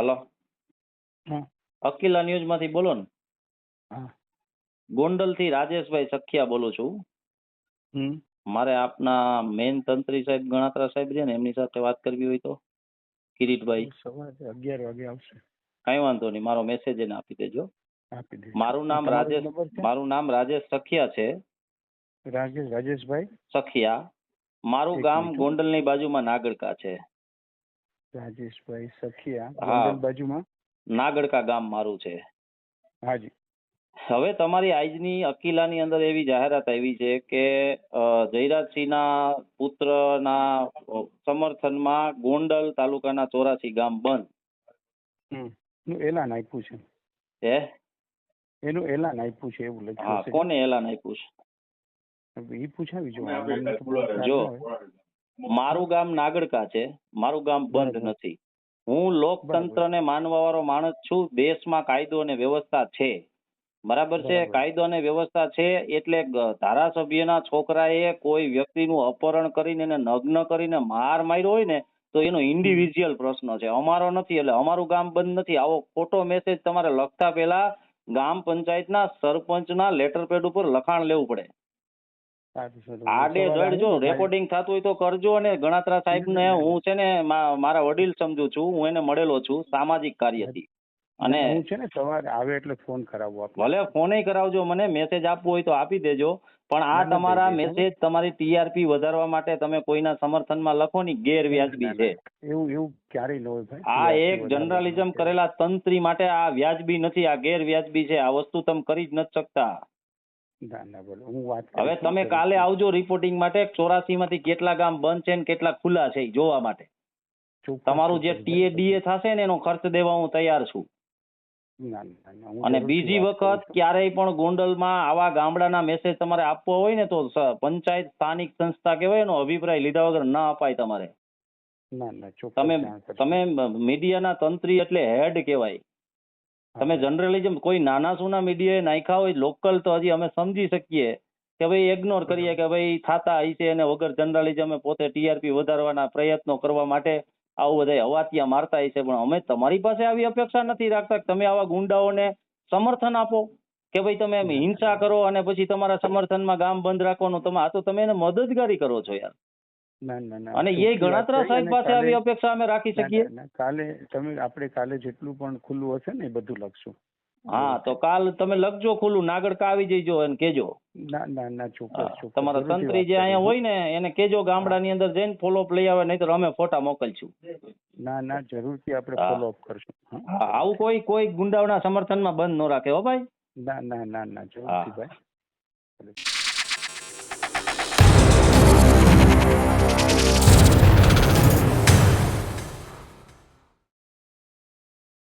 Hello Akila ન્યૂઝમાંથી બોલો ને. ગોંડલથી રાજેશભાઈ સખિયા બોલું છું. મારે આપના મેન તંત્રી સાહેબ ગણાત્રા સાહેબ છે ને એમની સાથે વાત કરવી હોય તો. કિરીટભાઈ. સવારે અગિયાર વાગે આવશે. કઈ વાંધો નહીં મારો મેસેજ એને આપી દેજો. મારું નામ રાજેશ મારું નામ રાજેશ સખિયા છે. રાજેશ રાજેશભાઈ? સખિયા. મારું ગામ મિનિટ. ગોંડલની બાજુમાં નાગડકા છે. રાજેશભાઈ સખિયા હા. ગોંડલ બાજુમાં? નાગડકા ગામ મારું છે. હાજી. હવે તમારી આજની અકિલાની અંદર એવી જાહેરાત આવી છે કે અ, જયરાજસિંહના પુત્રના અ, સમર્થનમાં ગોંડલ તાલુકાના ચોરાસી ગામ બંધ. હમ. એનું એલાન આપ્યું છે. હે? એનું એલાન આપ્યું છે એવું હા લખ્યું છે. કોને એલાન આપ્યું છે? એ પૂછાવી જો મને તો બહુ ખ્યાલ જો. હોય. મારું ગામ નાગડકા છે. મારું ગામ બંધ નથી. હું લોકતંત્રને માનવા વાળો માણસ છું. દેશમાં કાયદો અને વ્યવસ્થા છે. બરાબર છે? કાયદો અને વ્યવસ્થા છે એટલે ધારાસભ્યના છોકરાએ કોઈ વ્યક્તિનું અપહરણ કરીને એને નગ્ન કરીને માર માર્યો હોય ને તો એનો ઇન્ડિવિજ્યુઅલ પ્રશ્ન છે. અમારો નથી એટલે અમારું ગામ બંધ નથી. આવો ખોટો મેસેજ તમારે લખતા પહેલા ગામ પંચાયતના સરપંચના લેટર પેડ ઉપર લખાણ લેવું પડે. સારું સારું. આડે સવારે જો રેકોર્ડિંગ થતું હોય તો કરજો અને ગણાત્રા સાહેબ ને હું છે ને મારા વડીલ સમજુ છું હું એને મળેલો છું સામાજિક કાર્યથી. અને હું છે ને સવારે આવે એટલે ફોન કરાવવો ભલે ફોને કરાવજો મને મેસેજ આપવો હોય તો આપી દેજો પણ આ તમારા મેસેજ તમારી ટીઆરપી વધારવા માટે તમે કોઈના સમર્થનમાં લખો ની ગેરવ્યાજબી છે. એવું એવું ક્યારેય ન હોય ભાઈ. આ એક જર્નલિઝમ કરેલા તંત્રી માટે આ વ્યાજબી નથી આ ગેરવ્યાજબી છે. આ વસ્તુ તમે કરી જ નથી શકતા. હવે તમે કાલે આવજો રિપોર્ટિંગ માટે ચોરાસી માંથી કેટલા ગામ બંધ છે ને કેટલા ખુલ્લા છે જોવા માટે. તમારું જે ટીએડીએ થશે ને એનો ખર્ચ દેવા હું તૈયાર છું. અને બીજી વખત ક્યારેય પણ ગોંડલમાં આવા ગામડાના મેસેજ તમારે આપવો હોય ને તો પંચાયત સ્થાનિક સંસ્થા કહેવાય એનો અભિપ્રાય લીધા વગર ના અપાય તમારે. તમે. તમે મીડિયાના તંત્રી એટલે હેડ કહેવાય. તમે જર્નલિઝમ કોઈ નાના સુના મીડિયાએ નાખ્યા હોય લોકલ તો હજી અમે સમજી શકીએ કે ભાઈ ઇગ્નોર કરીએ કે ભાઈ થાતા હશે અને વગર જર્નલિઝમે પોતે ટીઆરપી વધારવાના પ્રયત્નો કરવા માટે આવું બધા હવાતિયા મારતા હશે પણ અમે તમારી પાસે આવી અપેક્ષા નથી રાખતા કે તમે આવા ગુંડાઓને સમર્થન આપો. કે ભાઈ તમે એમ હિંસા કરો અને પછી તમારા સમર્થનમાં ગામ બંધ રાખવાનું તમે આ તો તમે એને મદદગારી કરો છો યાર. અને એ ગણાત્રા સાહેબ પાસે આવી અપેક્ષા અમે રાખી શકીએ ના, ના, કાલે તમે આપણે કાલે જેટલું પણ ખુલ્લું હશે ને એ બધું લખશું. હા તો કાલ તમે લખજો ખુલ્લું. નાગડકા આવી જઈજો અને કેજો. ના ના ના ચોક્કસ તમારા તંત્રી જે અહીંયા હોય ને એને કેજો ગામડાની અંદર જઈને ફોલોઅપ લઈ આવે નહીં તો અમે ફોટા મોકલશું. ના ના જરૂરથી આપણે હા. ફોલો અપ કરશું. હા? આવું કોઈ કોઈ ગુંડાઓના સમર્થનમાં બંધ ન રાખે હો ભાઈ. ના ના ના ના. જરૂરથી ભાઈ.